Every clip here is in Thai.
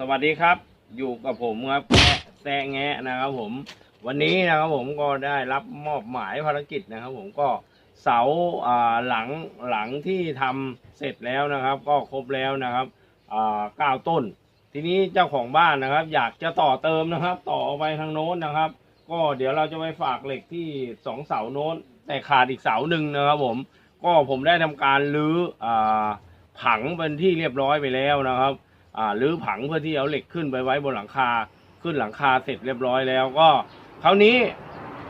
สวัสดีครับ อยู่กับผมครับแกะแซะแงะนะครับผม วันนี้นะครับผมก็ได้รับมอบหมายภารกิจนะครับ ผมก็เสาอ่าหลังหลังที่ทำเสร็จแล้วนะครับ ก็ครบแล้วนะครับอ่าเก้าต้น ทีนี้เจ้าของบ้านนะครับ อยากจะต่อเติมนะครับ ต่อไปทางโน้นนะครับ ก็เดี๋ยวเราจะไปฝากเหล็กที่สองเสาโน้น แต่ขาดอีกเสาหนึ่งนะครับผม ก็ผมได้ทำการรื้ออ่าผังเป็นที่เรียบร้อยไปแล้วนะครับ รื้อผังเพื่อที่เอาเหล็กขึ้นไปไว้บนหลังคาขึ้นหลังคาเสร็จเรียบร้อยแล้วก็คราวนี้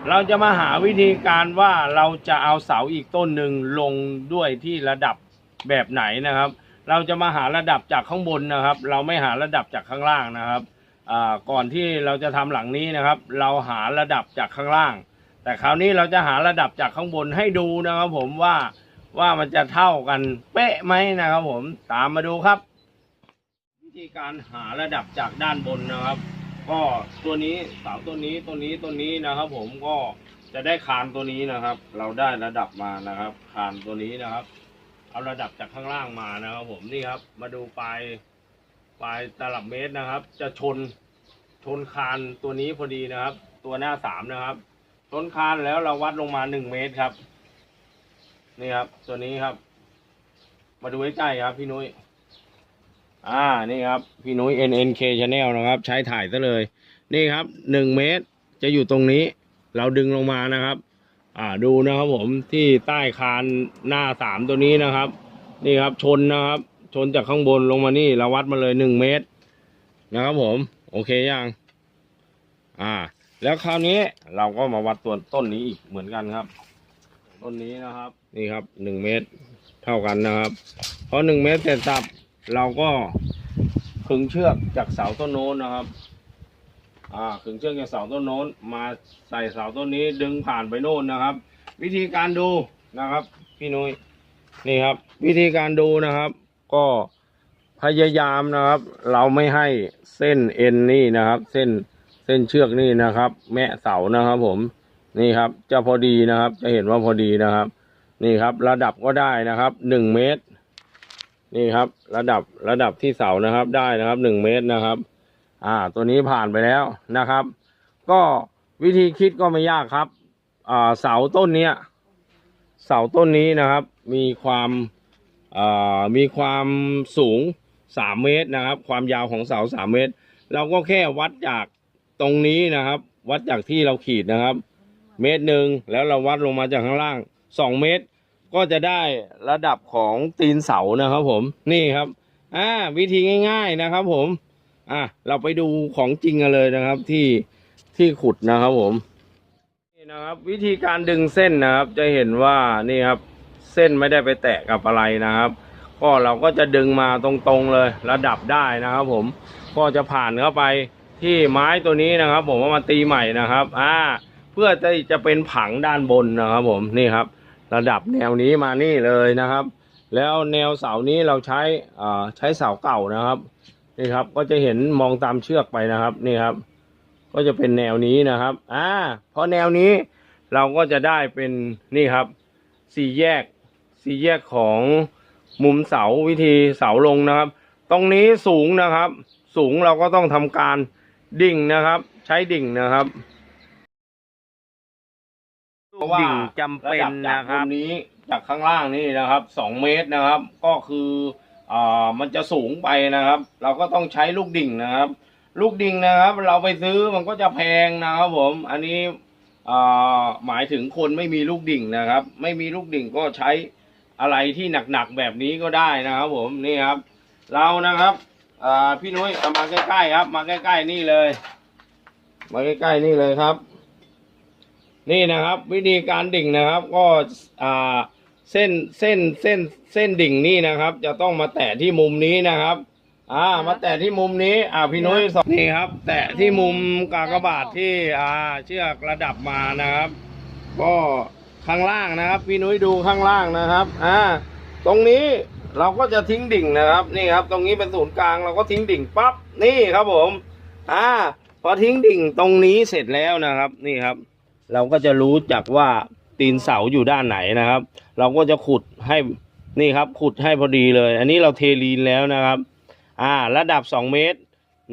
เราจะมาหาวิธีการว่าเราจะเอาเสาอีกต้นหนึ่งลงด้วยที่ระดับแบบไหนนะครับ เราจะมาหาระดับจากข้างบนนะครับ เราไม่หาระดับจากข้างล่างนะครับอ่าก่อนที่เราจะทำหลังนี้นะครับ เราหาระดับจากข้างล่าง แต่คราวนี้เราจะหาระดับจากข้างบนให้ดูนะครับผมว่าว่ามันจะเท่ากันเป๊ะไหมนะครับผมตามมาดูครับ ธีการหาระดับจากด้านบนนะครับ ก็ตัวนี้เสาตัวนี้ตัวนี้ตัวนี้นะครับ ผมก็จะได้คานตัวนี้นะครับ เราได้ระดับมานะครับ คานตัวนี้นะครับ เอาระดับจากข้างล่างมานะครับ ผมนี่ครับ มาดูปลายปลายตลับเมตรนะครับ จะชนชนคานตัวนี้พอดีนะครับ ตัวหน้าสามนะครับชนคานแล้วเราวัดลงมาหนึ่งเมตรครับ นี่ครับ ตัวนี้ครับ มาดูใกล้ๆครับ พี่นุ้ย อ่านี่ครับ พี่นุ้ย NNK Channel นะครับ ใช้ถ่ายซะเลย นี่ครับหนึ่งเมตรจะอยู่ตรงนี้ เราดึงลงมานะครับ อ่าดูนะครับผมที่ใต้คานหน้าสามตัวนี้นะครับ นี่ครับชนนะครับ ชนจากข้างบนลงมานี่เราวัดมาเลยหนึ่งเมตร นะครับผม โอเคยังอ่า แล้วคราวนี้เราก็มาวัดตัวต้นนี้อีกเหมือนกันครับ ต้นนี้นะครับ นี่ครับหนึ่งเมตรเท่ากันนะครับ เพอหนึ่งเมตรเสร็จสับ เราก็ขึงเชือกจากเสาต้นโน้นนะครับ อ่าขึงเชือกจากเสาต้นโน้น มาใส่เสาต้นนี้ดึงผ่านไปโน่นนะครับ วิธีการดูนะครับ พี่นุ้ยนี่ครับ วิธีการดูนะครับ ก็พยายามนะครับ เราไม่ให้เส้นเอ็นนี่นะครับ เส้นเส้นเชือกนี่นะครับ แม่เสานะครับผมนี่ครับจะพอดีนะครับ จะเห็นว่าพอดีนะครับ นี่ครับ ระดับก็ได้นะครับหนึ่งเมตร นี่ครับ ระดับระดับที่เสานะครับได้นะครับหนึ่งเมตรนะครับ อ่า ตัวนี้ผ่านไปแล้วนะครับ ก็วิธีคิดก็ไม่ยากครับ อ่าเสาต้นเนี้ยเสาต้นนี้นะครับ มีความอ่ามีความสูงสามเมตรนะครับ ความยาวของเสาสามเมตร เราก็แค่วัดจากตรงนี้นะครับ วัดจากที่เราขีดนะครับ เมตรหนึ่งแล้วเราวัดลงมาจากข้างล่างสองเมตร ก็จะได้ระดับของตีนเสานะครับผมนี่ครับอ่าวิธีง่าย ๆนะครับ ผมอะเราไปดูของจริงกันเลยนะครับที่ที่ขุดนะครับผมนี่นะครับ วิธีการดึงเส้นนะครับ จะเห็นว่านี่ครับ เส้นไม่ได้ไปแตะกับอะไรนะครับ ก็เราก็จะดึงมาตรงๆเลย ระดับได้นะครับ ผมก็จะผ่านเข้าไปที่ไม้ตัวนี้นะครับ ผมว่ามาตีใหม่นะครับ อ่า เพื่อจะจะเป็นผังด้านบนนะครับ ผมนี่ครับ ระดับแนวนี้มานี่เลยนะครับ แล้วแนวเสานี้เราใช้ใช้เสาเก่านะครับนี่ครับก็จะเห็นมองตามเชือกไปนะครับนี่ครับ ก็จะเป็นแนวนี้นะครับอ่าเพราะแนวนี้เราก็จะได้เป็นนี่ครับสี่แยกสี่แยกของมุมเสาวิธีเสาลงนะครับ ตรงนี้สูงนะครับ สูงเราก็ต้องทำการดิ่งนะครับ ใช้ดิ่งนะครับ ดิ่งจำเป็นนะครับนี้จากข้างล่างนี่นะครับสองเมตรนะครับ ก็คืออ่ามันจะสูงไปนะครับ เราก็ต้องใช้ลูกดิ่งนะครับ ลูกดิ่งนะครับ เราไปซื้อมันก็จะแพงนะครับผม อันนี้อ่าหมายถึงคนไม่มีลูกดิ่งนะครับ ไม่มีลูกดิ่งก็ใช้อะไรที่หนักๆแบบนี้ก็ได้นะครับ ผมนี่ครับ เรานะครับอ่าพี่นุ้ยเอามาใกล้ๆครับ มาใกล้ๆนี่เลย มาใกล้ๆนี่เลยครับ นี่นะครับ วิธีการดิ่งนะครับ ก็อ่าเส้นเส้นเส้นเส้นดิ่งนี่นะครับ จะต้องมาแตะที่มุมนี้นะครับ อ่า มาแตะที่มุมนี้ อ่าพี่นุ้ยสอนนี่ครับ แตะที่มุมกากบาทที่อ่าเชือกระดับมานะครับ ก็ข้างล่างนะครับ พี่นุ้ยดูข้างล่างนะครับ อ่า ตรงนี้เราก็จะทิ้งดิ่งนะครับ นี่ครับ ตรงนี้เป็นศูนย์กลางเราก็ทิ้งดิ่งปั๊บนี่ครับผม อ่า พอทิ้งดิ่งตรงนี้เสร็จแล้วนะครับ นี่ครับ เราก็จะรู้จักว่าตีนเสาอยู่ด้านไหนนะครับ เราก็จะขุดให้นี่ครับขุดให้พอดีเลย อันนี้เราเทลีนแล้วนะครับอ่าระดับสองเมตร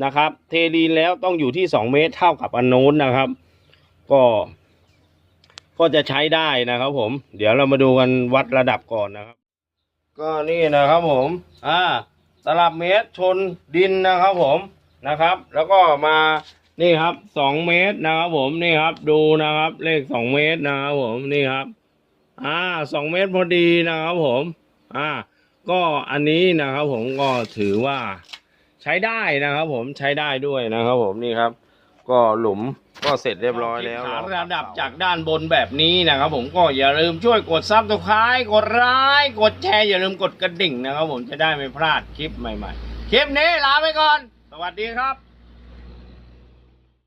นะครับ เทดินแล้วต้องอยู่ที่สองเมตรเท่ากับอันโน้นนะครับ ก็ ก็จะใช้ได้นะครับ ผม เดี๋ยวเรามาดูกันวัดระดับก่อนนะครับ ก็นี่นะครับผมอ่าตลับเมตรชนดินนะครับผมนะครับ แล้วก็มา นี่ครับสองเมตรนะครับผมนี่ครับ ดูนะครับ เลขสองเมตรนะครับผมนี่ครับ อ่าสองเมตรพอดีนะครับผม อ่า ก็อันนี้นะครับผมก็ถือว่าใช้ได้นะครับผมใช้ได้ด้วยนะครับผมนี่ครับ ก็หลุมก็เสร็จเรียบร้อยแล้วระดับจากด้านบนแบบนี้นะครับ ผมก็อย่าลืมช่วยกดซับสไครต์กดไลค์กดแชร์อย่าลืมกดกระดิ่งนะครับ ผมจะได้ไม่พลาดคลิปใหม่ ๆ คลิปนี้ลาไปก่อน สวัสดีครับ